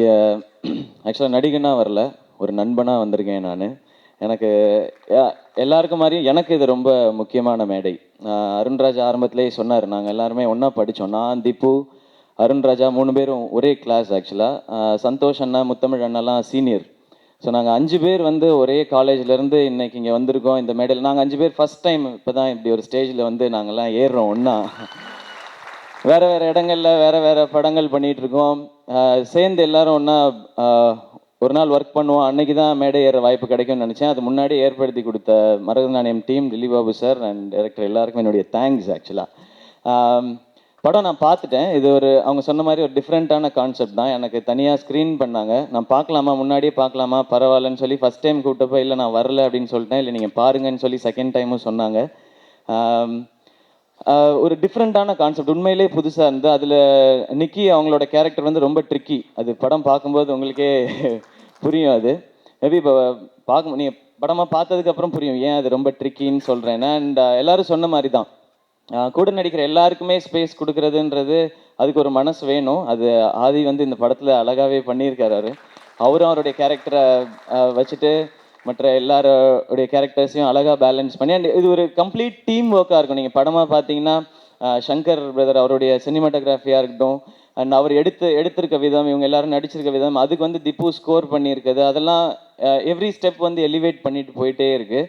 இங்கே ஆக்சுவலாக நடிகனாக வரல. ஒரு நண்பனாக வந்திருக்கேன் நான். எனக்கு எல்லாருக்கும் மாதிரியும் எனக்கு இது ரொம்ப முக்கியமான மேடை. அருண்ராஜ் அருண்ராஜா சொன்னார் நாங்கள் எல்லாருமே ஒன்றா படித்தோம் நான் திப்பு அருண்ராஜா மூணு பேரும் ஒரே கிளாஸ் ஆக்சுவலாக சந்தோஷ் அண்ணா முத்தமிழ் அண்ணாலாம் சீனியர் ஸோ நாங்கள் அஞ்சு பேர் வந்து ஒரே காலேஜ்லேருந்து இன்னைக்கு இங்கே வந்திருக்கோம். இந்த மேடையில் நாங்கள் அஞ்சு பேர் ஃபஸ்ட் டைம் இப்போ தான் இப்படி ஒரு ஸ்டேஜில் வந்து நாங்கள்லாம் ஏறுறோம் ஒன்றா வேறு வேறு இடங்களில் வேறு வேறு படங்கள் பண்ணிகிட்ருக்கோம் சேர்ந்து எல்லாரும் ஒன்றா ஒரு நாள் ஒர்க் பண்ணுவோம். அன்னைக்கு தான் மேடை ஏற வாய்ப்பு கிடைக்கும்னு நினச்சேன். அது முன்னாடி ஏற்படுத்தி கொடுத்த Maragatha Naanayam team Dilip Babu sir and director எல்லாருக்கும் என்னுடைய தேங்க்ஸ் ஆக்சுவலாக படம் நான் பார்த்துட்டேன். இது ஒரு அவங்க சொன்ன மாதிரி ஒரு டிஃப்ரெண்ட்டான கான்செப்ட் தான். எனக்கு தனியாக ஸ்க்ரீன் பண்ணாங்க. நான் பார்க்கலாமா? முன்னாடியே பார்க்கலாமா? பரவாயில்லன்னு சொல்லி ஃபஸ்ட் டைம் கூப்பிட்டப்போ இல்லை நான் வரல அப்படின்னு சொல்லிட்டேன். இல்லை நீங்கள் பாருங்கன்னு சொல்லி செகண்ட் டைமும் சொன்னாங்க. ஒரு டிஃப்ரெண்ட்டான கான்செப்ட் உண்மையிலே புதுசாக இருந்து அதில் நிக்கி அவங்களோட கேரக்டர் வந்து ரொம்ப ட்ரிக்கி அது படம் பார்க்கும்போது உங்களுக்கே புரியும் அது. மேபி இப்போ பார்க்க நீங்கள் படமாக பார்த்ததுக்கப்புறம் புரியும். ஏன் அது ரொம்ப ட்ரிக்கின்னு சொல்கிறேன் அண்ட் எல்லாரும் சொன்ன மாதிரி தான் கூட நடிக்கிற எல்லாருக்குமே ஸ்பேஸ் கொடுக்குறதுன்றது அதுக்கு ஒரு மனசு வேணும். அது ஆதி வந்து இந்த படத்தில் அழகாகவே பண்ணியிருக்காரு அவரும் அவருடைய கேரக்டரை வச்சுட்டு மற்ற எல்லாரோடைய கேரக்டர்ஸையும் அழகாக பேலன்ஸ் பண்ணி அண்ட் இது ஒரு கம்ப்ளீட் டீம் ஒர்க்காக இருக்கும். நீங்கள் படமாக பார்த்தீங்கன்னா ஷங்கர் சங்கர் பிரதர் அவருடைய சினிமாட்டோகிராஃபியாக இருக்கட்டும் அண்ட் அவர் எடுத்து எடுத்திருக்க விதம் இவங்க எல்லாரும் நடிச்சிருக்க விதம் அதுக்கு வந்து திப்பு ஸ்கோர் பண்ணியிருக்குது. அதெல்லாம் எவ்ரி ஸ்டெப் வந்து எலிவேட் பண்ணிட்டு போயிட்டே இருக்கு.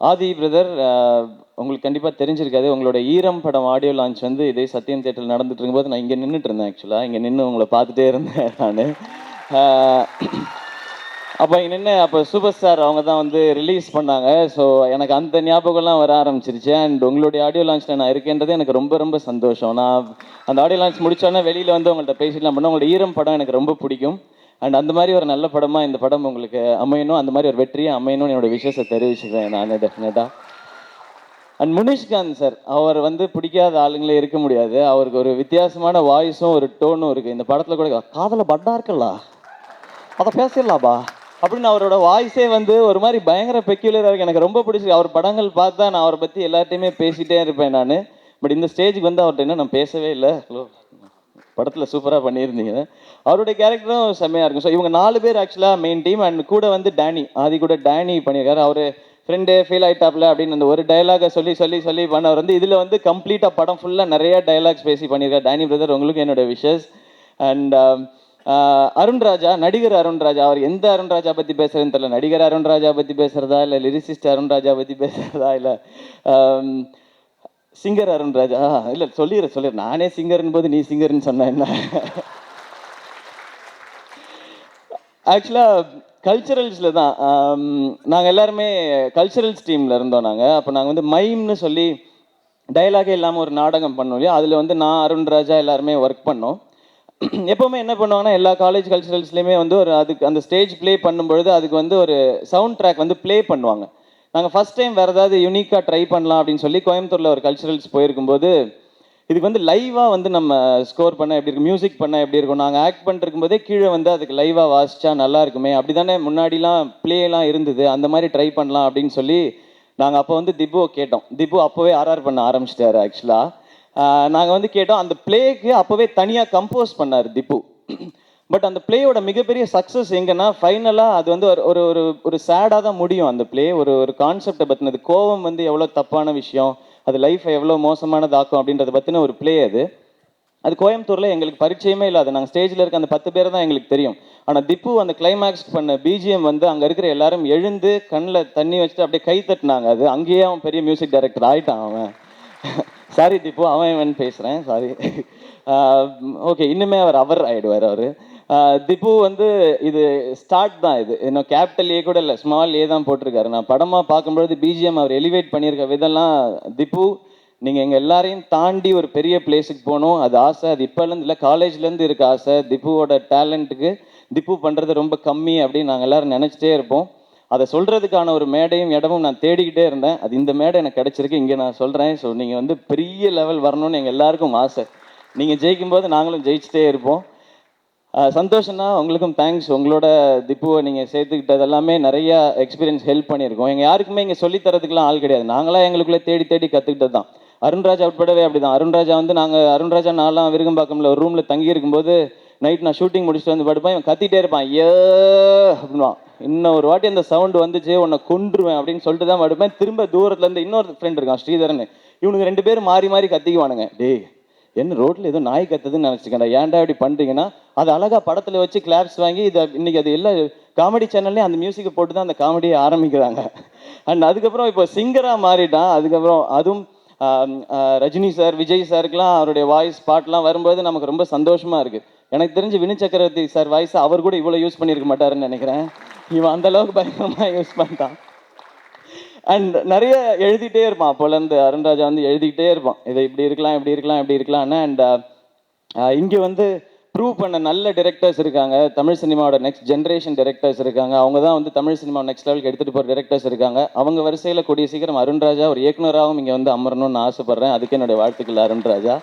ஆதி பிரதர் உங்களுக்கு கண்டிப்பாக தெரிஞ்சிருக்காது. உங்களோட ஈரம் படம் ஆடியோ லான்ச் வந்து இதே சத்யம் தேட்டரில் நடந்துட்டு இருக்கும்போது நான் இங்கே நின்றுட்டு இருந்தேன் ஆக்சுவலாக இங்கே நின்று உங்களை பார்த்துட்டே இருந்தேன் நான். அப்போ இங்கே நின்று அப்போ சூப்பர் ஸ்டார் அவங்க தான் வந்து ரிலீஸ் பண்ணாங்க. ஸோ எனக்கு அந்த ஞாபகம்லாம் வர ஆரம்பிச்சிருச்சு. அண்ட் உங்களுடைய ஆடியோ லான்ச்சில் நான் இருக்கேன்றது எனக்கு ரொம்ப ரொம்ப சந்தோஷம். நான் அந்த ஆடியோ லான்ச் முடிச்சோன்னே வெளியில் வந்து உங்கள்கிட்ட பேசிடலாம் பண்ண உங்களோட ஈரம் படம் எனக்கு ரொம்ப பிடிக்கும். அண்ட் அந்த மாதிரி ஒரு நல்ல படமாக இந்த படம் உங்களுக்கு அமையணும். அந்த மாதிரி ஒரு வெற்றியை அமையணும்னு என்னோட விஷயத்தை தெரிவிச்சுக்கிறேன் நான் டெஃபினட்டாக அண்ட் முனிஷ்காந்த் சார் அவர் வந்து பிடிக்காத ஆளுங்களே இருக்க முடியாது. அவருக்கு ஒரு வித்தியாசமான வாய்ஸும் ஒரு டோனும் இருக்குது இந்த படத்தில் கூட காதல பட்டா இருக்குல்ல அதை பேசிடலாம்பா அப்படின்னு அவரோட வாய்ஸே வந்து ஒரு மாதிரி பயங்கர பெக்யூலராக இருக்கு. எனக்கு ரொம்ப பிடிச்சிருக்கு. அவர் படங்கள் பார்த்தா நான் அவரை பற்றி எல்லார்ட்டையுமே பேசிகிட்டே இருப்பேன் நான். பட் இந்த ஸ்டேஜுக்கு வந்து அவர்கிட்ட என்ன நான் பேசவே இல்லை. ஹலோ படத்தில் சூப்பராக பண்ணியிருந்தீங்க. அவருடைய கேரக்டரும் செம்மையாக இருக்கும். ஸோ இவங்க நாலு பேர் ஆக்சுவலாக மெயின் டீம் அண்ட் கூட வந்து டேனி ஆதி கூட டேனி பண்ணியிருக்காரு. அவர் ஃப்ரெண்டு ஃபீல் ஆயிட்டாப்ல அப்படின்னு அந்த ஒரு டைலாகை சொல்லி சொல்லி சொல்லி பண்ணவர் வந்து இதில் வந்து கம்ப்ளீட்டாக படம் ஃபுல்லாக நிறைய டைலாக்ஸ் பேசி பண்ணியிருக்காரு. டேனி பிரதர் உங்களுக்கு என்னோட விஷஸ் அண்ட் அருண் ராஜா நடிகர் அருண்ராஜா அவர் எந்த அருண்ராஜா பற்றி பேசுகிறேன்னு தெரியல. நடிகர் அருண்ராஜா பற்றி பேசுறதா இல்லை லிரிசிஸ்ட் அருண்ராஜா பற்றி பேசுறதா இல்லை சிங்கர் அருண்ராஜா இல்லை சொல்லிடுற சொல்லிடு நானே சிங்கர்னு போது நீ சிங்கர்னு சொன்ன என்ன? ஆக்சுவலாக கல்ச்சுரல்ஸில் தான். நாங்கள் எல்லாருமே கல்ச்சுரல்ஸ் டீமில் இருந்தோம் நாங்கள் அப்போ நாங்கள் வந்து மைம்னு சொல்லி டைலாகே இல்லாமல் ஒரு நாடகம் பண்ணோம் இல்லையா? அதில் வந்து நான் அருண்ராஜா எல்லாருமே ஒர்க் பண்ணோம். எப்போவுமே என்ன பண்ணுவாங்கன்னா எல்லா காலேஜ் கல்ச்சுரல்ஸ்லேயுமே வந்து ஒரு அதுக்கு அந்த ஸ்டேஜ் ப்ளே பண்ணும்பொழுது அதுக்கு வந்து ஒரு சவுண்ட் ட்ராக் வந்து ப்ளே பண்ணுவாங்க. நாங்கள் ஃபஸ்ட் டைம் வேறு ஏதாவது யூனிக்காக ட்ரை பண்ணலாம் அப்படின்னு சொல்லி கோயம்புத்தூரில் ஒரு கல்ச்சுரல்ஸ் போயிருக்கும்போது இதுக்கு வந்து லைவாக வந்து நம்ம ஸ்கோர் பண்ண எப்படி இருக்கும் மியூசிக் பண்ண எப்படி இருக்கும் நாங்கள் ஆக்ட் பண்ணிருக்கும் போதே கீழே வந்து அதுக்கு லைவாக வாசிச்சா நல்லா இருக்குமே அப்படி தானே முன்னாடிலாம் ப்ளேலாம் இருந்தது அந்த மாதிரி ட்ரை பண்ணலாம் அப்படின்னு சொல்லி நாங்கள் அப்போ வந்து திபுவை கேட்டோம். திபு அப்போவே ஆர்ஆர் பண்ண ஆரம்பிச்சிட்டாரு ஆக்சுவலாக நாங்கள் வந்து கேட்டோம் அந்த பிளேக்கு அப்போவே தனியாக கம்போஸ் பண்ணார் திப்பு. பட் அந்த பிளேயோட மிகப்பெரிய சக்ஸஸ் எங்கன்னா ஃபைனலாக அது வந்து ஒரு ஒரு ஒரு ஒரு சேடாக தான் முடியும் அந்த ப்ளே ஒரு ஒரு கான்செப்டை பற்றினது கோவம் வந்து எவ்வளோ தப்பான விஷயம் அது லைஃப்பை எவ்வளோ மோசமானதாக்கும் அப்படின்றத பற்றின ஒரு ப்ளே அது. அது கோயம்புத்தூரில் எங்களுக்கு பரிச்சயமே இல்லாது நாங்கள் ஸ்டேஜில் இருக்க அந்த பத்து பேர் தான் எங்களுக்கு தெரியும். ஆனால் திப்பு அந்த கிளைமேக்ஸ் பண்ண பிஜிஎம் வந்து அங்கே இருக்கிற எல்லாரும் எழுந்து கண்ணில் தண்ணி வச்சுட்டு அப்படியே கை தட்டினாங்க. அது அங்கேயே அவன் பெரிய மியூசிக் டைரக்டர் ஆகிட்டான் அவன். சாரி திப்பு அவன் இவன் பேசுகிறேன் சாரி ஓகே இன்னுமே அவர் அவர் ஆகிடுவார் அவர். திப்பு வந்து இது ஸ்டார்ட் தான் இது. இன்னும் கேபிட்டல் ஏ கூட இல்லை ஸ்மால் ஏ தான் போட்டிருக்காரு. நான் படமாக பார்க்கும்பொழுது பிஜிஎம் அவர் எலிவேட் பண்ணியிருக்க விதம்லாம் திப்பு நீங்கள் எங்கள் எல்லாரையும் தாண்டி ஒரு பெரிய பிளேஸுக்கு போகணும். அது ஆசை. அது இப்போலேருந்து இல்லை காலேஜ்லேருந்து இருக்க ஆசை. திப்புவோட டேலண்ட்டுக்கு திப்பு பண்ணுறது ரொம்ப கம்மி அப்படின்னு நாங்கள் எல்லாரும் நினச்சிட்டே இருப்போம். அதை சொல்கிறதுக்கான ஒரு மேடையும் இடமும் நான் தேடிக்கிட்டே இருந்தேன். அது இந்த மேடை எனக்கு கிடச்சிருக்கு. இங்கே நான் சொல்கிறேன் ஸோ நீங்கள் வந்து பெரிய லெவல் வரணும்னு எங்கள் எல்லாருக்கும் ஆசை. நீங்கள் ஜெயிக்கும் போது நாங்களும் ஜெயிச்சிட்டே இருப்போம். சந்தோஷம்னா உங்களுக்கும் தேங்க்ஸ் உங்களோட திப்புவை நீங்கள் சேர்த்துக்கிட்டது எல்லாமே நிறையா எக்ஸ்பீரியன்ஸ் ஹெல்ப் பண்ணியிருக்கோம். எங்கள் யாருக்குமே இங்கே சொல்லித் தரதுக்குலாம் ஆள் கிடையாது. நாங்களாம் எங்களுக்குள்ளே தேடி தேடி கற்றுக்கிட்டது தான். அருண்ராஜா உட்படவே அப்படி தான் அருண்ராஜா வந்து நாங்கள் அருண்ராஜா நான்லாம் விருகம்பாக்கம்ல ஒரு ரூமில் தங்கியிருக்கும்போது நைட் நான் ஷூட்டிங் முடிச்சுட்டு வந்து படுப்பேன் இவன் கத்திட்டே இருப்பான். ஏ அப்படின்வான் இன்னும் ஒரு வாட்டி அந்த சவுண்டு வந்துச்சு உன்னை கொண்டுருவேன் அப்படின்னு சொல்லிட்டு தான் படுப்பேன். திரும்ப தூரத்துலேருந்து இன்னொரு ஃப்ரெண்ட் இருக்கான் ஸ்ரீதரன். இவனுக்கு ரெண்டு பேரும் மாறி மாறி கத்திக்குவானுங்க. டேய் என்ன ரோட்டில் ஏதோ நாய் கத்துதுன்னு நினச்சிக்கண்டா ஏன்டா இப்படி பண்ணுறீங்கன்னா அது அழகா படத்தில் வச்சு கிளாப்ஸ் வாங்கி இதை இன்னைக்கு அது எல்லா காமெடி சேனல்லையும் அந்த மியூசிக்கை போட்டு தான் அந்த காமெடியை ஆரம்பிக்கிறாங்க. அண்ட் அதுக்கப்புறம் இப்போ சிங்கராக மாறிட்டான். அதுக்கப்புறம் அதுவும் ரஜினி சார் விஜய் சாருக்கெலாம் அவருடைய வாய்ஸ் பாட்டெலாம் வரும்போது நமக்கு ரொம்ப சந்தோஷமாக இருக்குது எனக்கு தெரிஞ்சு வினு சக்கரவர்த்தி சார் வாய்ஸ் அவர் கூட இவ்வளோ யூஸ் பண்ணியிருக்க மாட்டாருன்னு நினைக்கிறேன். இவன் அந்தளவுக்கு பயங்கரமாக யூஸ் பண்ணிட்டான். அண்ட் நிறைய எழுதிட்டே இருப்பான். அப்போலேருந்து அருண்ராஜா வந்து எழுதிக்கிட்டே இருப்பான். இதை இப்படி இருக்கலாம் இப்படி இருக்கலாம் இப்படி இருக்கலாம்னு. அண்ட் uh, uh, இங்கே வந்து ப்ரூவ் பண்ண நல்ல டிரெக்டர்ஸ் இருக்காங்க. தமிழ் சினிமாவோட நெக்ஸ்ட் ஜென்ரேஷன் டிரெக்டர்ஸ் இருக்காங்க. அவங்க தான் வந்து தமிழ் சினிமா நெக்ஸ்ட் லெவலுக்கு எடுத்துகிட்டு போகிற டிரெக்டர்ஸ் இருக்காங்க. அவங்க வரிசையில் கூடிய சீக்கிரம் அருண்ராஜா ஒரு இயக்குனராகவும் இங்கே வந்து அமரணும்னு ஆசைப்பட்றேன். அதுக்கு என்னுடைய வாழ்த்துக்கள் அருண்ராஜா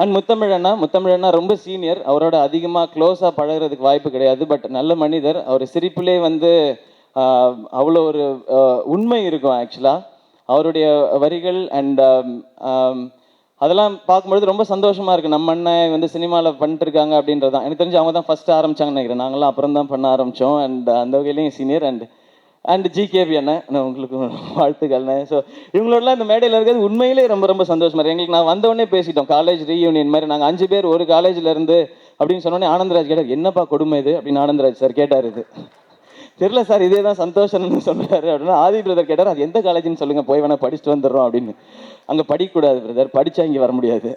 அண்ட் முத்தமிழண்ணா முத்தமிழண்ணா ரொம்ப சீனியர் அவரோட அதிகமாக க்ளோஸாக பழகுறதுக்கு வாய்ப்பு கிடையாது. பட் நல்ல மனிதர். அவர் சிரிப்பிலே வந்து அவ்வளோ ஒரு உண்மை இருக்கும் ஆக்சுவலாக அவருடைய வரிகள் அண்ட் அதெல்லாம் பார்க்கும்பொழுது ரொம்ப சந்தோஷமாக இருக்குது நம்ம அண்ணன் வந்து சினிமாவில் பண்ணிட்டு இருக்காங்க அப்படின்றது தான் எனக்கு தெரிஞ்சு அவங்க தான் ஃபஸ்ட்டு ஆரம்பிச்சாங்கன்னு நினைக்கிறேன். நாங்களாம் அப்புறம் தான் பண்ண ஆரம்பித்தோம் அண்ட் அந்த வகையிலையும் சீனியர் அண்ட் அண்ட் ஜிகேபி அண்ணன் நான் உங்களுக்கு வாழ்த்துக்கள் ஸோ இவங்களோடலாம் இந்த மேடையில் இருக்கிறது உண்மையிலே ரொம்ப ரொம்ப சந்தோஷமாக இருக்கு. எங்களுக்கு நான் வந்தவொடனே பேசிட்டோம். காலேஜ் ரீயூனியன் மாதிரி நாங்கள் அஞ்சு பேர் ஒரு காலேஜ்லேருந்து அப்படின்னு சொன்னோடனே ஆனந்தராஜ் கேட்டார் என்னப்பா கொடுமை இது? அப்படின்னு ஆனந்தராஜ் சார் கேட்டார் இது. தெரியல சார் இதே தான் சந்தோஷம்னு சொல்கிறாரு அப்படின்னா ஆதி பிரதர் கேட்டார் அது எந்த காலேஜ்னு சொல்லுங்கள் போய் வேணால் படிச்சுட்டு வந்துடுறோம் அப்படின்னு. அங்கே படிக்கக்கூடாது பிரதர் படித்தா இங்கே வர முடியாது.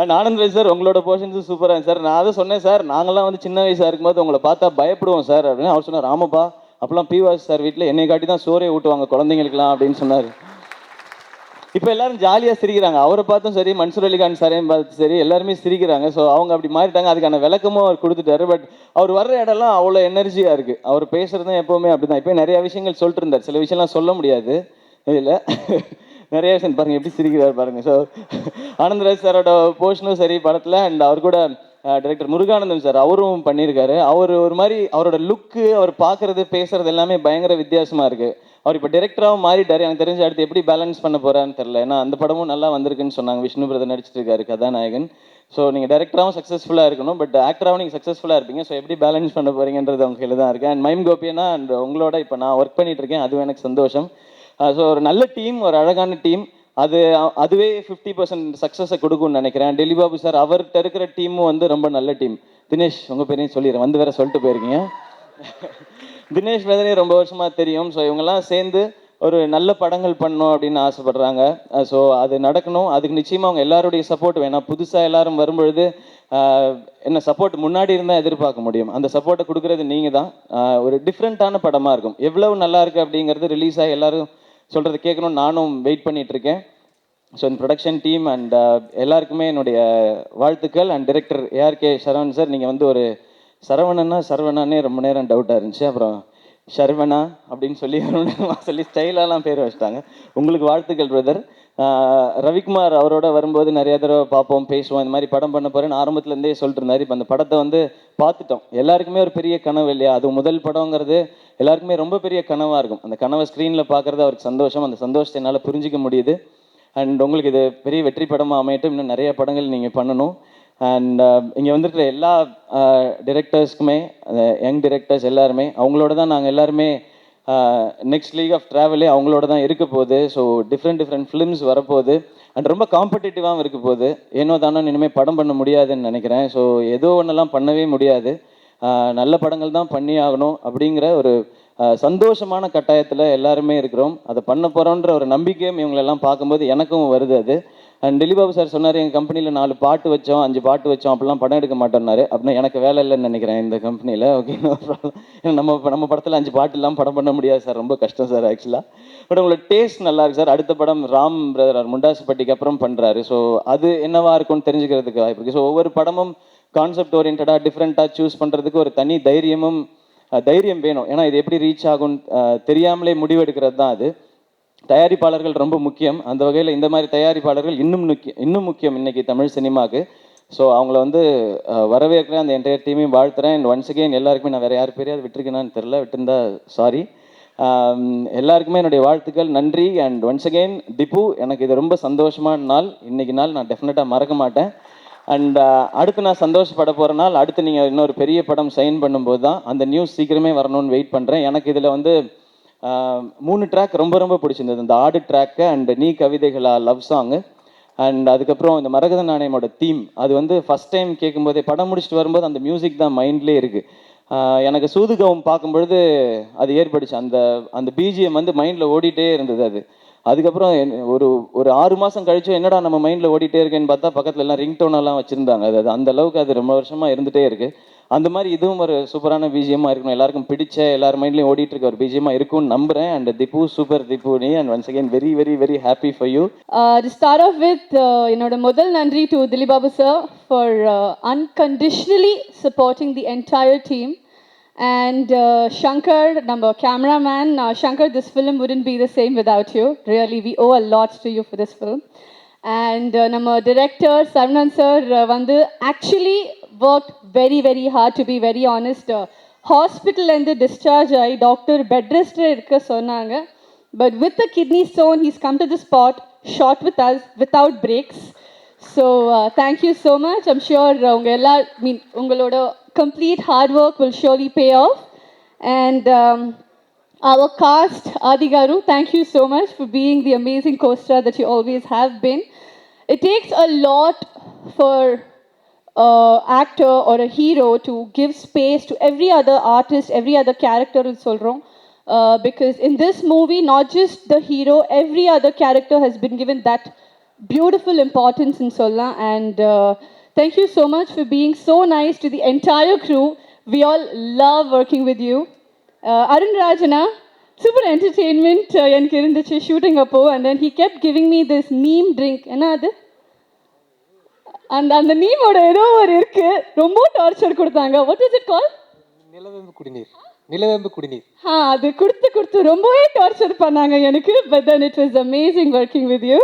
அண்ட் ஆனந்த்ராஜ் சார் உங்களோட போர்ஷன்ஸ் சூப்பராக சார். நான் அதை சொன்னேன் சார் நாங்களாம் வந்து சின்ன வயசாக இருக்கும்போது உங்களை பார்த்தா பயப்படுவோம் சார் அப்படின்னு அவர் சொன்னார். ஆமாப்பா அப்போலாம் பிவாஸ் சார் வீட்டில் என்னை காட்டி தான் சோறே ஊட்டுவாங்க குழந்தைங்களுக்குலாம் அப்படின்னு சொன்னார். இப்போ எல்லாரும் ஜாலியாக சிரிக்கிறாங்க. அவரை பார்த்தும் சரி மன்சூர் அலிகான் சாரையும் பார்த்து சரி எல்லாருமே சிரிக்கிறாங்க. ஸோ அவங்க அப்படி மாறிட்டாங்க. அதுக்கான விளக்கமும் அவர் கொடுத்துட்டாரு. பட் அவர் வர்ற இடம்லாம் அவ்வளோ எனர்ஜியாக இருக்குது அவர் பேசுகிறதும் எப்போவுமே அப்படி தான் இப்போ நிறைய விஷயங்கள் சொல்லிட்டு இருந்தார். சில விஷயம்லாம் சொல்ல முடியாது. இதில் நிறைய விஷயம் பாருங்க எப்படி சிரிக்கிறார் பாருங்க. ஸோ ஆனந்தராஜ் சாரோட போர்ஷனும் சரி படத்தில் அண்ட் அவர் கூட டைரக்டர் முருகானந்தம் சார் அவரும் பண்ணியிருக்காரு. அவர் ஒரு மாதிரி அவரோட லுக்கு அவர் பார்க்கறது பேசுறது எல்லாமே பயங்கர வித்தியாசமாக இருக்கு. அவர் இப்போ டேரக்டராகவும் மாறிட்டார். எனக்கு தெரிஞ்சு அடுத்து எப்படி பேலன்ஸ் பண்ண போறான்னு தெரில ஏன்னா அந்த படமும் நல்லா வந்திருக்குன்னு சொன்னாங்க. விஷ்ணு பிரதர் நடிச்சிட்டு இருக்காரு கதாநாயகன். ஸோ நீங்கள் டேரக்டராகவும் சக்ஸஸ்ஃபுல்லாக இருக்கணும் பட் ஆக்டராகவும் நீங்கள் சக்ஸஸ்ஃபுல்லாக இருப்பீங்க. ஸோ எப்படி பேலன்ஸ் பண்ண போறீங்கன்றது அவங்க கையில் தான் இருக்கு. அண்ட் மைம் கோபியனா அண்ட் உங்களோட இப்போ நான் ஒர்க் பண்ணிட்டு இருக்கேன். அதுவும் எனக்கு சந்தோஷம். ஸோ ஒரு நல்ல டீம் ஒரு அழகான டீம் அது அதுவே ஃபிஃப்டி பர்சன்ட் சக்ஸஸை கொடுக்கும்னு நினைக்கிறேன். டெல்லி பாபு சார் அவர்கிட்ட இருக்கிற டீமும் வந்து ரொம்ப நல்ல டீம் தினேஷ் உங்கள் பேரையும் சொல்லிடுறேன். வந்து வேற சொல்லிட்டு போயிருக்கீங்க. தினேஷ் வேதனையும் ரொம்ப வருஷமாக தெரியும். ஸோ இவங்கெல்லாம் சேர்ந்து ஒரு நல்ல படங்கள் பண்ணணும் அப்படின்னு ஆசைப்படுறாங்க. ஸோ அது நடக்கணும். அதுக்கு நிச்சயமாக அவங்க எல்லாருடைய சப்போர்ட் வேணும். புதுசாக எல்லாரும் வரும்பொழுது என்ன சப்போர்ட் முன்னாடி இருந்தால் எதிர்பார்க்க முடியும். அந்த சப்போர்ட்டை கொடுக்கறது நீங்கள் தான் ஒரு டிஃப்ரெண்ட்டான படமாக இருக்கும். எவ்வளவு நல்லா இருக்குது அப்படிங்கிறது ரிலீஸ் ஆகி எல்லாரும் சொல்கிறது கேட்கணும்னு நானும் வெயிட் பண்ணிகிட்ருக்கேன் ஸோ இந்த ப்ரொடக்ஷன் டீம் அண்ட் எல்லாருக்குமே என்னுடைய வாழ்த்துக்கள். And director ARK Saravanan sir நீங்கள் வந்து ஒரு சரவணன்னா சரவணானே ரொம்ப நேரம் டவுட்டாக இருந்துச்சு. அப்புறம் ஷர்வனா அப்படின்னு சொல்லி சொல்லி ஸ்டைலாலாம் பேர் வச்சிட்டாங்க. உங்களுக்கு வாழ்த்துக்கள் பிரதர் ரவிக்குமார் அவரோட வரும்போது நிறைய தடவை பார்ப்போம் பேசுவோம். இந்த மாதிரி படம் பண்ண போறேன்னு ஆரம்பத்துலேருந்தே சொல்லிட்டு இருந்தாரு இப்போ அந்த படத்தை வந்து பார்த்துட்டோம். எல்லாருக்குமே ஒரு பெரிய கனவு இல்லையா? அது முதல் படங்கிறது எல்லாருக்குமே ரொம்ப பெரிய கனவாக இருக்கும். அந்த கனவை ஸ்க்ரீனில் பார்க்குறது அவருக்கு சந்தோஷம். அந்த சந்தோஷத்தை என்னால் புரிஞ்சிக்க முடியுது. அண்ட் உங்களுக்கு இது பெரிய வெற்றி படமாக அமையட்டும். இன்னும் நிறைய படங்கள் நீங்கள் பண்ணணும். அண்ட் இங்கே வந்திருக்கிற எல்லா டிரெக்டர்ஸ்க்குமே யங் டிரெக்டர்ஸ் எல்லாருமே அவங்களோட தான் நாங்கள் எல்லாருமே நெக்ஸ்ட் லீக் ஆஃப் ட்ராவலே அவங்களோட தான் இருக்க போகுது. ஸோ டிஃப்ரெண்ட் டிஃப்ரெண்ட் ஃபிலிம்ஸ் வரப்போகுது. அண்ட் ரொம்ப காம்படிட்டிவாகவும் இருக்க போகுது. ஏனோ தானோ இனிமேல் படம் பண்ண முடியாதுன்னு நினைக்கிறேன். ஸோ ஏதோ ஒன்றெல்லாம் பண்ணவே முடியாது. நல்ல படங்கள் தான் பண்ணி ஆகணும் அப்படிங்கிற ஒரு சந்தோஷமான கட்டாயத்தில் எல்லாருமே இருக்கிறோம். அதை பண்ண போகிறோன்ற ஒரு நம்பிக்கையும் இவங்களெல்லாம் பார்க்கும்போது எனக்கும் வருது அது. டெலிபாபு சார் சொன்னார் எங்கள் கம்பெனியில் நாலு பாட்டு வச்சோம் அஞ்சு பாட்டு வச்சோம் அப்படிலாம் படம் எடுக்க மாட்டோம்னாரு. அப்படின்னா எனக்கு வேலை இல்லைன்னு நினைக்கிறேன் இந்த கம்பெனியில் ஓகே நம்ம நம்ம படத்தில் அஞ்சு பாட்டு இல்லாமல் படம் பண்ண முடியாது சார் ரொம்ப கஷ்டம் சார் ஆக்சுவலாக பட் உங்களோட டேஸ்ட் நல்லா இருக்கு சார் அடுத்த படம் ராம் பிரதர் முண்டாசுப்பட்டிக்கு அப்புறம் பண்ணுறாரு ஸோ அது என்னவா இருக்கும்னு தெரிஞ்சுக்கிறதுக்கு வாய்ப்பு இருக்குது ஸோ ஒவ்வொரு படமும் கான்செப்ட் ஓரியன்டாக டிஃப்ரெண்ட்டாக சூஸ் பண்ணுறதுக்கு ஒரு தனி தைரியமும் தைரியம் வேணும். ஏன்னா இது எப்படி ரீச் ஆகும் தெரியாமலே முடிவெடுக்கிறது தான் அது. தயாரிப்பாளர்கள் ரொம்ப முக்கியம். அந்த வகையில் இந்த மாதிரி தயாரிப்பாளர்கள் இன்னும் முக்கியம் இன்னும் முக்கியம் இன்னைக்கு தமிழ் சினிமாவுக்கு ஸோ அவங்கள வந்து வரவேற்கிறேன். அந்த என்டையர் டீமையும் வாழ்த்துறேன். அண்ட் ஒன்ஸ் அகெயின் எல்லாருக்குமே நான் வேறு யார் பேரையாவது விட்டுருக்கேனான்னு தெரில விட்டுருந்தா சாரி எல்லாருக்குமே என்னுடைய வாழ்த்துக்கள். நன்றி. அண்ட் ஒன்ஸ் அகெயின் திப்பு எனக்கு இது ரொம்ப சந்தோஷமான நாள். இன்னைக்கு நாள் நான் டெஃபினட்டாக மறக்க மாட்டேன். அண்ட் அடுத்து நான் சந்தோஷப்பட போகிற நாள் அடுத்து நீங்கள் இன்னொரு பெரிய படம் சைன் பண்ணும்போது தான் அந்த நியூஸ் சீக்கிரமே வரணும்னு வெயிட் பண்ணுறேன் எனக்கு இதில் வந்து மூணு ட்ராக் ரொம்ப ரொம்ப பிடிச்சிருந்தது. இந்த ஆடு ட்ராக்கு அண்ட் நீ கவிதைகளா லவ் சாங்கு அண்ட் அதுக்கப்புறம் இந்த மரகத நாணயமோட தீம் அது வந்து ஃபஸ்ட் டைம் கேட்கும்போதே படம் முடிச்சுட்டு வரும்போது அந்த மியூசிக் தான் மைண்ட்லேயே இருக்குது எனக்கு சூதுகவும் பார்க்கும்பொழுது அது ஏற்பட்டுச்சு அந்த அந்த பிஜிஎம் வந்து மைண்டில் ஓடிட்டே இருந்தது அது. அதுக்கப்புறம் ஒரு ஒரு ஆறு மாதம் கழிச்சு என்னடா நம்ம மைண்டில் ஓடிட்டே இருக்கேன்னு பார்த்தா பக்கத்தில் எல்லாம் ரிங்டோன் எல்லாம் வச்சுருந்தாங்க. அது அந்த அளவுக்கு அது ரொம்ப வருஷமாக இருந்துகிட்டே இருக்குது அந்த மாதிரி இதுவும் ஒரு சூப்பரான பிஜிஎம்மாக இருக்கணும் எல்லாருக்கும் பிடிச்ச எல்லார் மைண்ட்லையும் ஓடிட்டு இருக்க ஒரு பிஜிஎமாக இருக்கும்னு நம்புகிறேன் அண்ட் திபு சூப்பர் திப்பு நீ and once again very very very happy for you start off with என்னோட முதல் நன்றி to Dilip Babu sir for unconditionally supporting the entire team and Shankar நம்ம cameraman Shankar this film this be the same the same without you. Really, we owe a you to you for this நம்ம director, Sarvanan sir, uh, வந்து actually worked very, very hard to be very honest. Uh, hospital இருந்து discharge ஆகி doctor bed ரெஸ்ட்டில் இருக்க சொன்னாங்க but with the kidney stone, he's come to the spot, shot with us without breaks. So uh, thank you so much. I'm sure uh, உங்க எல்லா I mean உங்களோட complete hard work will surely pay off. And um, our cast, Adi Garu, thank you so much for being the amazing co-star that you always have been. It takes a lot for uh, actor or a hero to give space to every other artist, every other character in Solrong. Uh, because in this movie, not just the hero, every other character has been given that beautiful importance in Solna. And uh, thank you so much for being so nice to the entire crew. We all love working with you. Uh, Arun Rajana, super entertainment. Uh, shooting up, and then he kept giving me this meme drink. Another. அந்த அந்த நீமோட ஏதோ ஒரு இருக்கு ரொம்ப torture கொடுத்தாங்க what is it கால் நிலவேம்பு குடிநீர் நிலவேம்பு குடிநீர் ஆ அது கொடுத்து கொடுத்து ரொம்பவே டார்ச்சர் பண்ணாங்க எனக்கு but then it was amazing working with you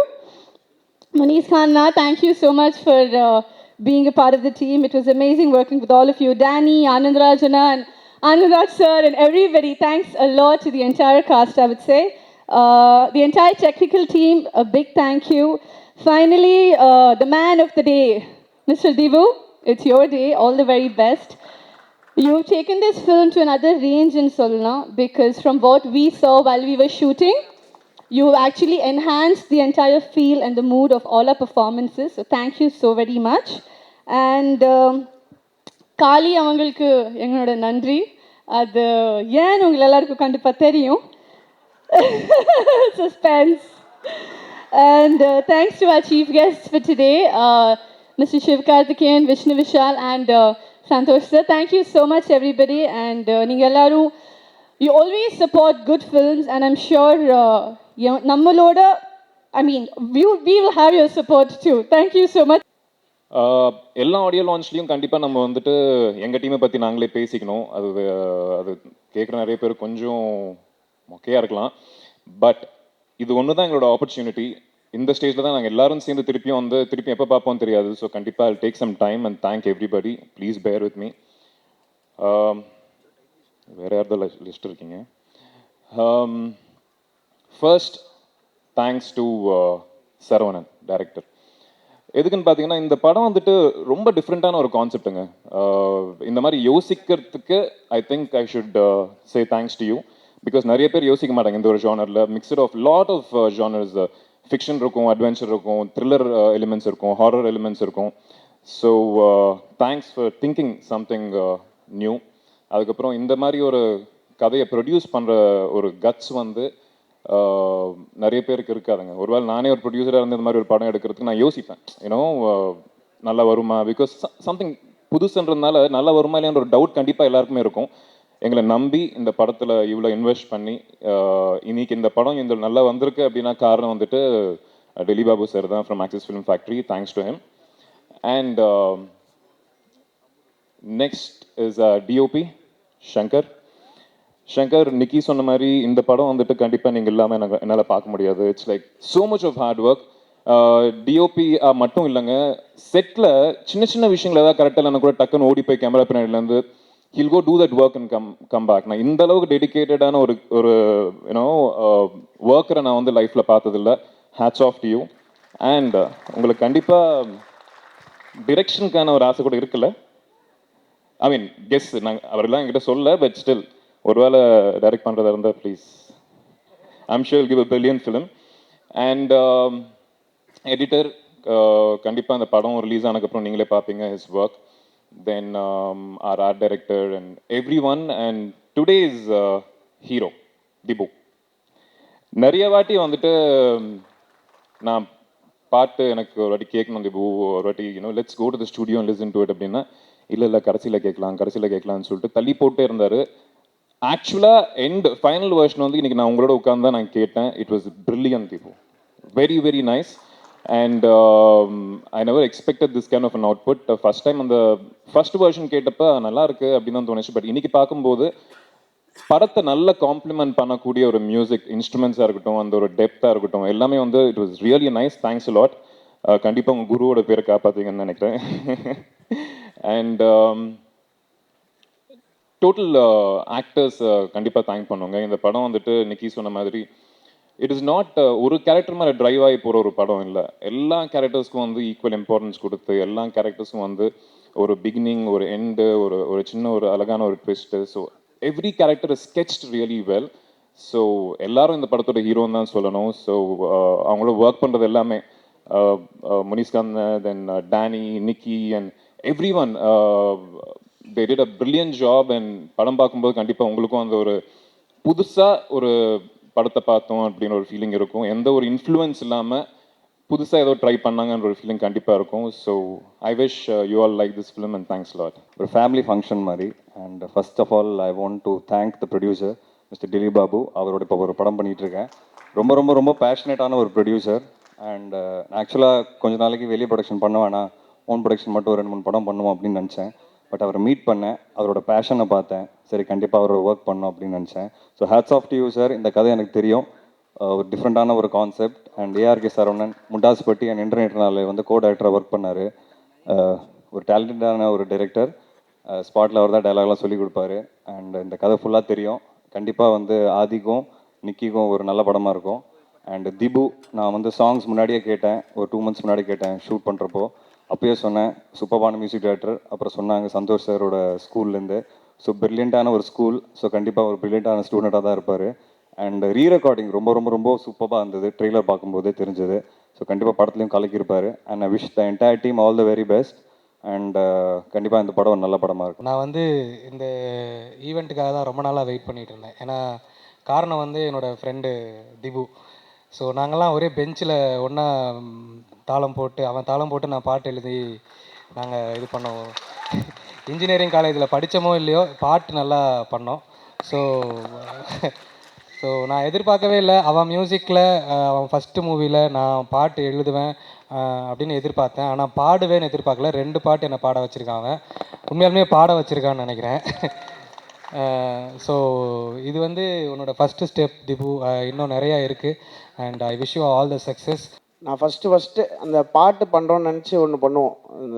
you so much for uh, being a part of the team. It was amazing working with all of you. Danny, Anand Rajana, and Anurag sir, and everybody. Thanks a lot to the entire cast, I would say. Uh, the entire technical team, a big thank you. Finally, uh, the man of the day, Mr. Divu, it's your day. All the very best. You've taken this film to another range in Solna because from what we saw while we were shooting, you actually enhanced the entire feel and the mood of all our performances. So thank you so very much. And um, Kaali அவங்களுக்கு எங்களோட நன்றி அது ஏன் உங்களை எல்லாருக்கும் கண்டிப்பாக தெரியும் suspense. And uh, thanks to our chief guests for today, uh, Mr. Shiv Karthikeyan, Vishnu Vishal, and uh, Santosh sir. Thank you so much, everybody. And uh, நீங்க you always support good films, and I'm sure uh, you know, நம்மளோட I mean, we, we will have your support too. Thank you so much. எல்லா audio லான்ச்லேயும் கண்டிப்பாக நம்ம வந்துட்டு எங்கள் டீமை பற்றி நாங்களே பேசிக்கணும் அது அது கேட்குற நிறைய பேர் கொஞ்சம் மொக்கையாக இருக்கலாம் பட் இது ஒன்று தான் எங்களோட ஆப்பர்ச்சுனிட்டி இந்த ஸ்டேஜில் தான் நாங்கள் எல்லாரும் சேர்ந்து திருப்பியும் வந்து திருப்பி எப்போ பார்ப்போம் தெரியாது. ஸோ கண்டிப்பாக take some time and thank everybody please bear with me வேறு யார்தான் லிஸ்ட் இருக்கீங்க? First thanks to Saravanan director எதுக்குன்னு பார்த்தீங்கன்னா இந்த படம் வந்துட்டு ரொம்ப டிஃப்ரெண்ட்டான ஒரு கான்செப்ட்டுங்க uh, இந்த மாதிரி யோசிக்கிறதுக்கு I think I should say thanks to you because நிறைய பேர் யோசிக்க மாட்டாங்க இந்த ஒரு ஜானரில் mixed of lot of genres fiction இருக்கும் அட்வென்ச்சர் இருக்கும் த்ரில்லர் எலிமெண்ட்ஸ் uh, இருக்கும் ஹாரர் எலிமெண்ட்ஸ் இருக்கும். So thanks for thinking something new அதுக்கப்புறம் இந்த மாதிரி ஒரு கதையை ப்ரொடியூஸ் பண்ணுற ஒரு கட்ஸ் வந்து uh, நிறைய பேருக்கு இருக்காதுங்க. ஒருவேளை நானே ஒரு ப்ரொடியூசராக இருந்து இந்த மாதிரி ஒரு படம் எடுக்கிறதுக்கு நான் யோசிப்பேன். ஏன்னோ uh, நல்லா வருமா? பிகாஸ் சம்திங் புதுசுன்றதுனால நல்லா வருமா இல்லையான்ற ஒரு டவுட் கண்டிப்பாக எல்லாருக்குமே இருக்கும். எங்களை நம்பி இந்த படத்தில் இவ்வளோ இன்வெஸ்ட் பண்ணி இன்னைக்கு இந்த படம் இந்த நல்லா வந்திருக்கு அப்படின்னா காரணம் வந்துட்டு டெலி பாபு சார் தான் from Axess film factory thanks to him and next is DOP Shankar Shankar Nikki சொன்ன மாதிரி இந்த படம் வந்துட்டு கண்டிப்பாக நீங்கள் இல்லாமல் எனக்கு என்னால் பார்க்க முடியாது. It's like so much of hard work DOP மட்டும் இல்லைங்க செட்டில் சின்ன சின்ன விஷயங்கள் ஏதாவது கரெக்டாக இல்லைன்னா கூட டக்குன்னு ஓடி போய் camera பின்னாடிலேருந்து he'll go do that work and come come back நான் இந்த அளவுக்கு டெடிக்கேட்டடான ஒரு ஒரு யூனோ ஒர்க்கரை uh, நான் வந்து லைஃப்பில் பார்த்ததில்ல. Hats off to you and உங்களுக்கு கண்டிப்பாக டிரெக்ஷனுக்கான ஒரு ஆசை கூட இருக்குல்ல ஐ மீன் கெஸ் நாங்கள் அவரெல்லாம் என்கிட்ட சொல்ல பட் ஸ்டில் ஒருவேளை டைரக்ட் பண்ணுறதா இருந்தால் please I'm sure give a billion film and editor கண்டிப்பாக அந்த படம் ரிலீஸ் ஆனதுக்கப்புறம் நீங்களே பார்ப்பீங்க his work then art um, art director, and every one and uh, hero Dhibu நிறைய வாட்டி வந்துட்டு um, நான் பாட்டு எனக்கு ஒரு வாட்டி கேட்கணும் திபு ஒரு வாட்டி you know let's go to the studio listen to it அப்படின்னா இல்லை இல்லை கடைசியில் கேட்கலாம் கடைசியில் கேட்கலாம்னு சொல்லிட்டு தள்ளி போட்டே இருந்தார். ஆக்சுவலாக எண்ட் ஃபைனல் வெர்ஷன் வந்து இன்னைக்கு நான் உங்களோட உட்காந்து தான் நான் கேட்டேன். It was brilliant Dhibu very very nice and I never expected this kind of an output first time அந்த ஃபர்ஸ்ட் வெர்ஷன் கேட்டப்ப நல்லா இருக்கு அப்படின்னு தான் தோணுச்சு. பட் இன்னைக்கு பார்க்கும்போது படத்தை நல்ல காம்ப்ளிமெண்ட் பண்ணக்கூடிய ஒரு மியூசிக் இன்ஸ்ட்ருமெண்ட்ஸாக இருக்கட்டும் அந்த ஒரு டெப்த்தாக இருக்கட்டும் எல்லாமே வந்து it was really nice thanks lot கண்டிப்பாக உங்கள் குருவோட பேரை காப்பாற்றீங்கன்னு நினைக்கிறேன். அண்ட் டோட்டல் ஆக்டர்ஸ் கண்டிப்பாக தேங்க் பண்ணுவாங்க இந்த படம் வந்துட்டு நிக்கி சொன்ன மாதிரி இட் இஸ் நாட் ஒரு கேரக்டர் மேலே ட்ரைவ் ஆகி போகிற ஒரு படம் இல்லை. எல்லா கேரக்டர்ஸ்க்கும் வந்து ஈக்குவல் இம்பார்ட்டன்ஸ் கொடுத்து எல்லா கேரக்டர்ஸும் வந்து ஒரு பிகினிங் ஒரு எண்டு ஒரு ஒரு சின்ன ஒரு அழகான ஒரு twist so every character is really well so எல்லாரும் இந்த படத்தோட ஹீரோன்னு தான் சொல்லணும். ஸோ uh, அவங்களோட ஒர்க் பண்ணுறது எல்லாமே Munishkanth then Danny Nikki and every one they did a brilliant job and படம் பார்க்கும்போது கண்டிப்பாக உங்களுக்கும் அந்த ஒரு புதுசாக ஒரு படத்தை பார்த்தோம் அப்படின்னு ஒரு ஃபீலிங் இருக்கும். எந்த ஒரு இன்ஃப்ளூயன்ஸ் இல்லாமல் புதுசாக ஏதோ ட்ரை பண்ணாங்கன்ற ஒரு ஃபீலிங் கண்டிப்பாக இருக்கும். So I wish you all like this film and thanks lot ஒரு ஃபேமிலி ஃபங்க்ஷன் மாதிரி. And first of all I want to thank the producer mister Dilip Babu அவரோட இப்போ ஒரு படம் பண்ணிகிட்டு இருக்கேன். ரொம்ப ரொம்ப ரொம்ப பேஷனேட்டான ஒரு ப்ரொடியூசர் அண்ட் ஆக்சுவலாக கொஞ்ச நாளைக்கு வெளியே ப்ரொடக்ஷன் பண்ண வேணாம். ஓன் ப்ரொடக்ஷன் மட்டும் ஒரு ரெண்டு மூணு படம் பண்ணுவோம் அப்படின்னு நினச்சேன். பட் அவரை மீட் பண்ணேன் அவரோட பேஷனை பார்த்தேன். சரி கண்டிப்பாக அவரோட ஒர்க் பண்ணோம் அப்படின்னு நினச்சேன். So hats off to you sir இந்த கதை எனக்கு தெரியும். ஒரு டிஃப்ரெண்ட்டான ஒரு concept and ARK Saravanan Mundasupatti and இன்டர்நெட்னால வந்து கோ டைரக்டராக ஒர்க் பண்ணார். ஒரு டேலண்டடான ஒரு டைரக்டர் ஸ்பாட்டில் அவர் தான் டைலாக்லாம் சொல்லி கொடுப்பாரு. அண்ட் இந்த கதை ஃபுல்லாக தெரியும். கண்டிப்பாக வந்து ஆதிக்கும் நிக்கிக்கும் ஒரு நல்ல படமாக இருக்கும். அண்ட் திபு நான் வந்து சாங்ஸ் முன்னாடியே கேட்டேன். ஒரு டூ மந்த்ஸ் முன்னாடி கேட்டேன் ஷூட் பண்ணுறப்போ அப்பயே சொன்னேன் சூப்பர்பான மியூசிக் டைரக்டர் அப்புறம் சொன்னாங்க சந்தோஷ் சாரோட ஸ்கூல்லேருந்து ஸோ பிரில்லியண்ட்டான ஒரு ஸ்கூல் ஸோ கண்டிப்பாக ஒரு ப்ரில்லியண்ட்டான ஸ்டூடெண்ட்டாக தான் இருப்பார். அண்ட் ரீ ரெக்கார்டிங் ரொம்ப ரொம்ப ரொம்ப சூப்பராக இருந்தது. ட்ரெய்லர் பார்க்கும்போதே தெரிஞ்சது. ஸோ கண்டிப்பாக படத்துலையும் கலக்கியிருப்பார். And I wish the entire team all the very best and uh, கண்டிப்பாக இந்த படம் ஒரு நல்ல படமாக இருக்கும். நான் வந்து இந்த ஈவெண்ட்டுக்காக தான் ரொம்ப நாளாக வெயிட் பண்ணிகிட்டு இருந்தேன். ஏன்னா காரணம் வந்து என்னோடய ஃப்ரெண்டு திபு ஸோ நாங்கள்லாம் ஒரே பெஞ்சில் ஒன்றா தாளம் போட்டு அவன் தாளம் போட்டு நான் பாட்டு எழுதி நாங்கள் இது பண்ணோம். இன்ஜினியரிங் காலேஜில் படித்தோமோ இல்லையோ பாட்டு நல்லா பண்ணோம். ஸோ ஸோ நான் எதிர்பார்க்கவே இல்லை. அவன் மியூசிக்கில் அவன் ஃபஸ்ட்டு மூவியில் நான் பாட்டு எழுதுவேன் அப்படின்னு எதிர்பார்த்தேன். ஆனால் பாடுவேன்னு எதிர்பார்க்கல. ரெண்டு பாட்டு என்னை பாட வச்சுருக்காங்க. உண்மையாலுமே பாட வச்சுருக்கான்னு நினைக்கிறேன். Uh, ஸோ இது வந்து உன்னோட ஃபஸ்ட்டு ஸ்டெப் திபு இன்னும் நிறையா இருக்குது and I wish you all the success நான் ஃபஸ்ட்டு ஃபஸ்ட்டு அந்த பாட்டு பண்ணுறோன்னு நினச்சி ஒன்று பண்ணுவோம். அந்த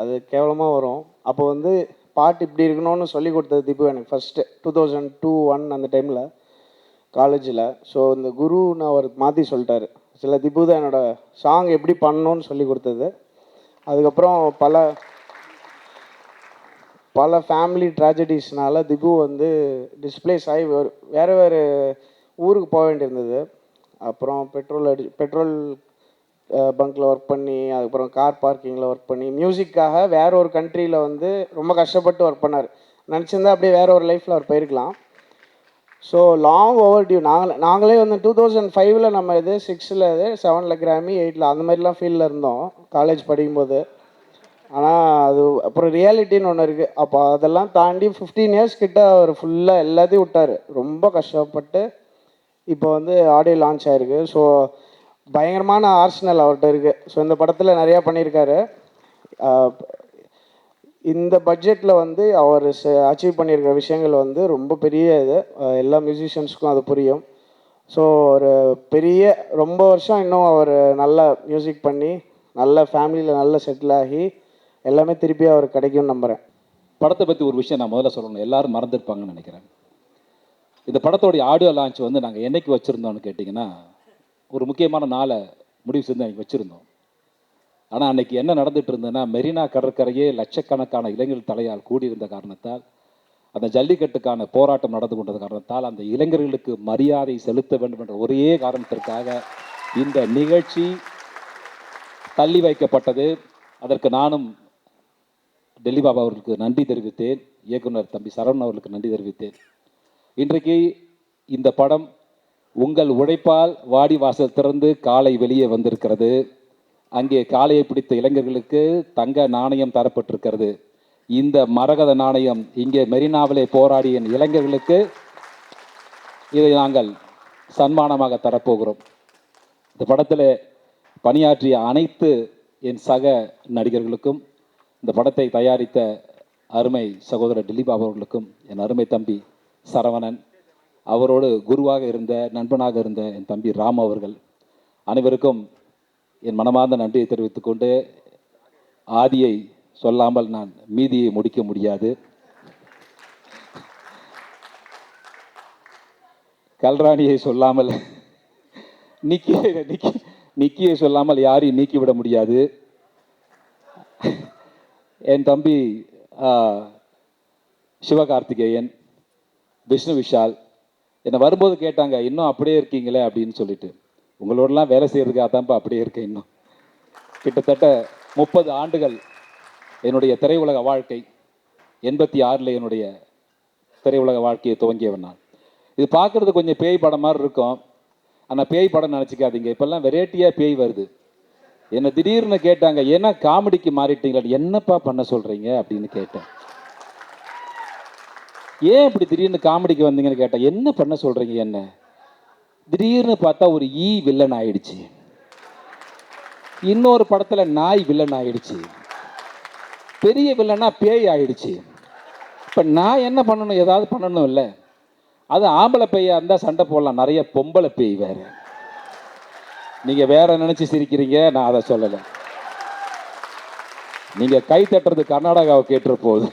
அது கேவலமாக வரும். அப்போ வந்து பாட்டு இப்படி இருக்கணும்னு சொல்லி கொடுத்தது திபு எனக்கு first two thousand two one அந்த டைமில் காலேஜில் ஸோ இந்த குரு நான் அவர் மாற்றி சொல்லிட்டாரு. சில திபு தான் என்னோட சாங் எப்படி பண்ணணும்னு சொல்லி கொடுத்தது. அதுக்கப்புறம் பல பல ஃபேமிலி ட்ராஜடிஸ்னால திபு வந்து டிஸ்பிளேஸ் ஆகி வேறு வேறு வேறு ஊருக்கு போக வேண்டியிருந்தது. அப்புறம் பெட்ரோல் அடி பெட்ரோல் பங்க்கில் ஒர்க் பண்ணி அதுக்கப்புறம் கார் பார்க்கிங்கில் ஒர்க் பண்ணி மியூசிக்காக வேற ஒரு கண்ட்ரியில் வந்து ரொம்ப கஷ்டப்பட்டு ஒர்க் பண்ணார். நினச்சிருந்தா அப்படியே வேற ஒரு லைஃப்பில் அவர் போயிருக்கலாம். ஸோ லாங் ஓவர் டியூ நாங்களே நாங்களே வந்து டூ தௌசண்ட் ஃபைவ்ல நம்ம இது சிக்ஸில் இது செவனில் கிராமி எயிட்டில் அந்த மாதிரிலாம் ஃபீல்டில் இருந்தோம். காலேஜ் படிக்கும்போது. ஆனால் அது அப்புறம் ரியாலிட்டின்னு ஒன்று இருக்குது அப்போ அதெல்லாம் தாண்டி ஃபிஃப்டீன் இயர்ஸ் கிட்ட அவர் ஃபுல்லாக எல்லாத்தையும் விட்டார். ரொம்ப கஷ்டப்பட்டு இப்போ வந்து ஆடியோ லான்ச் ஆயிருக்கு. ஸோ பயங்கரமான ஆர்ஸ்னல் அவர்கிட்ட இருக்குது ஸோ இந்த படத்தில் நிறையா பண்ணியிருக்காரு. இந்த பட்ஜெட்டில் வந்து அவர் அச்சீவ் பண்ணியிருக்கிற விஷயங்கள் வந்து ரொம்ப பெரிய இது. எல்லா மியூசிஷியன்ஸ்க்கும் அது புரியும். ஸோ ஒரு பெரிய ரொம்ப வருஷம் இன்னும் அவர் நல்ல மியூசிக் பண்ணி நல்ல ஃபேமிலியில் நல்ல செட்டில் ஆகி எல்லாமே திருப்பி அவர் கிடைக்கும்னு நம்புகிறேன் படத்தை பற்றி ஒரு விஷயம் நான் முதல்ல சொல்லணும். எல்லாரும் மறந்துருப்பாங்கன்னு நினைக்கிறேன். இந்த படத்தோடைய ஆடியோ லான்ச் வந்து நாங்கள் என்னைக்கு வச்சுருந்தோம்னு கேட்டிங்கன்னா ஒரு முக்கியமான நாளை முடிவு செஞ்சு அன்றைக்கி வச்சுருந்தோம். ஆனால் அன்னைக்கு என்ன நடந்துட்டு இருந்ததுன்னா மெரினா கடற்கரையே லட்சக்கணக்கான இளைஞர்கள் தலையால் கூடியிருந்த காரணத்தால் அந்த ஜல்லிக்கட்டுக்கான போராட்டம் நடந்து கொண்டது காரணத்தால் அந்த இளைஞர்களுக்கு மரியாதை செலுத்த வேண்டும் என்ற ஒரே காரணத்திற்காக இந்த நிகழ்ச்சி தள்ளி வைக்கப்பட்டது. அதற்கு நானும் டெல்லி பாபா அவர்களுக்கு நன்றி தெரிவித்தேன். இயக்குனர் தம்பி சரவணன் அவர்களுக்கு நன்றி தெரிவித்தேன். இன்றைக்கு இந்த படம் உங்கள் உழைப்பால் வாடி வாசல் திறந்து காலை வெளியே வந்திருக்கிறது. அங்கே காளையை பிடித்த இளைஞர்களுக்கு தங்க நாணயம் தரப்பட்டிருக்கிறது. இந்த மரகத நாணயம் இங்கே மெரினாவிலே போராடிய இளைஞர்களுக்கு இதை நாங்கள் சன்மானமாக தரப்போகிறோம். இந்த படத்தில் பணியாற்றிய அனைத்து என் சக நடிகர்களுக்கும் இந்த படத்தை தயாரித்த அருமை சகோதரர் திலீப் அவர்களுக்கும் என் அருமை தம்பி சரவணன் அவரோடு குருவாக இருந்த நண்பனாக இருந்த என் தம்பி ராம் அவர்கள் அனைவருக்கும் என் மனமார்ந்த நன்றியை தெரிவித்துக்கொண்டு ஆதியை சொல்லாமல் நான் மீதியை முடிக்க முடியாது. கல்ராணியை சொல்லாமல் நிக்கி நிக்கி நிக்கியை சொல்லாமல் யாரையும் நீக்கிவிட முடியாது. என் தம்பி சிவகார்த்திகேயன் விஷ்ணு விஷால் என்னை வரும்போது கேட்டாங்க இன்னும் அப்படியே இருக்கீங்களே? அப்படின்னு சொல்லிட்டு. உங்களோடலாம் வேலை செய்கிறதுக்காக தான்ப்பா அப்படியே இருக்கேன் இன்னும். கிட்டத்தட்ட முப்பது ஆண்டுகள் என்னுடைய திரையுலக வாழ்க்கை எண்பத்தி ஆறில் என்னுடைய திரையுலக வாழ்க்கையை துவங்கியவன் நான். இது பார்க்குறது கொஞ்சம் பேய் படம் மாதிரி இருக்கும். ஆனால் பேய் படம் நினச்சிக்காதீங்க. இப்போல்லாம் வெரைட்டியாக பேய் வருது. என்னை திடீர்னு கேட்டாங்க ஏன்னா காமெடிக்கு மாறிட்டீங்களா? என்னப்பா பண்ண சொல்கிறீங்க அப்படின்னு கேட்டேன். ஏன் இப்படி திடீர்னு காமெடிக்கு வந்தீங்கன்னு கேட்டேன். என்ன பண்ண சொல்கிறீங்க என்ன? திடீர்னு பார்த்தா ஒரு ஈ வில்லன் ஆயிடுச்சு. இன்னொரு படத்தில் நாய் வில்லன் ஆயிடுச்சு. பெரிய வில்லனா பேய் ஆயிடுச்சு. இப்போ நான் என்ன பண்ணணும்? ஏதாவது பண்ணணும் இல்லை. அது ஆம்பளை பேயாக இருந்தால் சண்டை போடலாம். நிறைய பொம்பளை பேய் வேறு. நீங்கள் வேற நினச்சி சிரிக்கிறீங்க நான் அதை சொல்லலை. நீங்கள் கை தட்டுறது கர்நாடகாவை கேட்டுற போகுது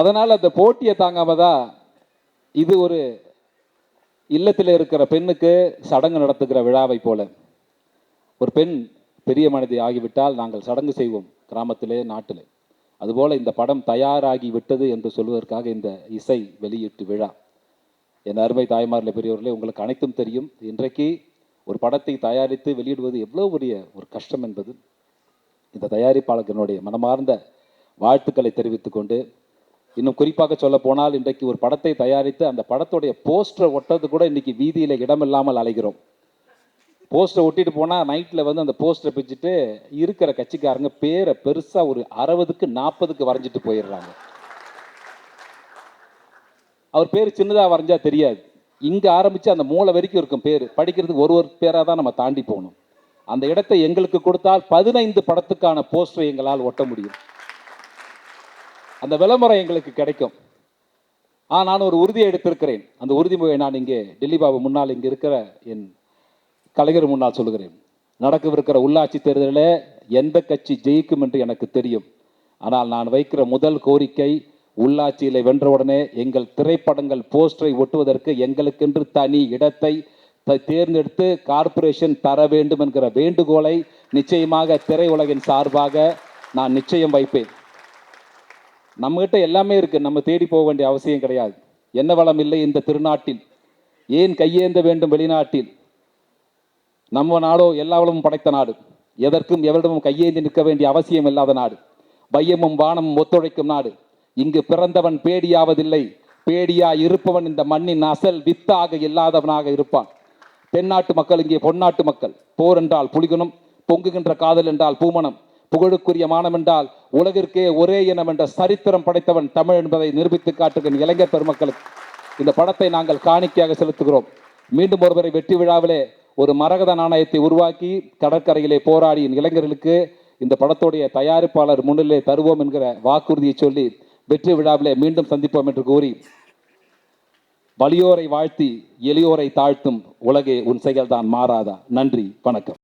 அதனால் அந்த போட்டியை தாங்காம தான் இது ஒரு இல்லத்தில் இருக்கிற பெண்ணுக்கு சடங்கு நடத்துகிற விழாவை போல. ஒரு பெண் பெரிய மனிதி ஆகிவிட்டால் நாங்கள் சடங்கு செய்வோம் கிராமத்திலே நாட்டிலே. அதுபோல இந்த படம் தயாராகி விட்டது என்று சொல்வதற்காக இந்த இசை வெளியீட்டு விழா. என் அருமை தாய்மார்ல பெரியவர்களே உங்களுக்கு அனைத்தும் தெரியும். இன்றைக்கு ஒரு படத்தை தயாரித்து வெளியிடுவது எவ்வளோ பெரிய ஒரு கஷ்டம் என்பது. இந்த தயாரிப்பாளர்களுடைய மனமார்ந்த வாழ்த்துக்களை தெரிவித்துக் கொண்டு இன்னும் குறிப்பாக சொல்ல போனால் இன்றைக்கு ஒரு படத்தை தயாரித்து அந்த படத்துடைய போஸ்டரை ஒட்டது கூட இன்றைக்கி வீதியில் இடமில்லாமல் அலைகிறோம். போஸ்டரை ஒட்டிட்டு போனால் நைட்டில் வந்து அந்த போஸ்டரை பிச்சுட்டு இருக்கிற கட்சிக்காரங்க பேரை பெருசாக ஒரு அறுபதுக்கு நாற்பதுக்கு வரைஞ்சிட்டு போயிடுறாங்க. அவர் பேர் சின்னதாக வரைஞ்சா தெரியாது. இங்கே ஆரம்பித்து அந்த மூளை வரைக்கும் இருக்கும் பேர். படிக்கிறதுக்கு ஒரு ஒரு பேராக தான் நம்ம தாண்டி போகணும். அந்த இடத்தை எங்களுக்கு கொடுத்தால் பதினைந்து படத்துக்கான போஸ்டரை எங்களால் ஒட்ட முடியும். அந்த விளம்பரம் எங்களுக்கு கிடைக்கும். ஆ நான் ஒரு உறுதியை எடுத்திருக்கிறேன். அந்த உறுதிமொழியை நான் இங்கே டெல்லி பாபு முன்னால் இங்கே இருக்கிற என் கலைஞர் முன்னால் சொல்லுகிறேன். நடக்கவிருக்கிற உள்ளாட்சி தேர்தலில் எந்த கட்சி ஜெயிக்கும் என்று எனக்கு தெரியும். ஆனால் நான் வைக்கிற முதல் கோரிக்கை உள்ளாட்சியில் வென்றவுடனே எங்கள் திரைப்படங்கள் போஸ்டரை ஒட்டுவதற்கு எங்களுக்கென்று தனி இடத்தை த- தேர்ந்தெடுத்து கார்ப்பரேஷன் தர வேண்டும் என்கிற வேண்டுகோளை நிச்சயமாக திரையுலகின் சார்பாக நான் நிச்சயம் வைப்பேன். நம்மகிட்ட எல்லாமே இருக்குது நம்ம தேடி போக வேண்டிய அவசியம் கிடையாது. என்ன வளம் இல்லை இந்த திருநாட்டில். ஏன் கையேந்த வேண்டும் வெளிநாட்டில்? நம்ம நாடோ எல்லா வளமும் படைத்த நாடு. எதற்கும் எவரிடமும் கையேந்தி நிற்க வேண்டிய அவசியம் இல்லாத நாடு. பையமும் வானமும் ஒத்துழைக்கும் நாடு. இங்கு பிறந்தவன் பேடியாவதில்லை. பேடியா இருப்பவன் இந்த மண்ணின் அசல் வித்தாக இல்லாதவனாக இருப்பான். தென்னாட்டு மக்கள் இங்கே பொன்னாட்டு மக்கள். போர் என்றால் புலிகுணம் பொங்குகின்ற காதல் என்றால் பூமணம். புகழுக்குரிய மானம் என்றால் உலகிற்கே ஒரே இனம் என்ற சரித்திரம் படைத்தவன் தமிழ் என்பதை நிரூபித்து காட்டுகின்ற இளைஞர் பெருமக்களுக்கு இந்த படத்தை நாங்கள் காணிக்கையாக செலுத்துகிறோம். மீண்டும் ஒருவரை வெற்றி விழாவிலே ஒரு மரகத நாணயத்தை உருவாக்கி கடற்கரையிலே போராடிய இளைஞர்களுக்கு இந்த படத்துடைய தயாரிப்பாளர் முன்னிலே தருவோம் என்கிற வாக்குறுதியை சொல்லி வெற்றி விழாவிலே மீண்டும் சந்திப்போம் என்று கூறி வலியோரை வாழ்த்தி எளியோரை தாழ்த்தும் உலகே உன் செயல்தான் மாறாதா? நன்றி வணக்கம்.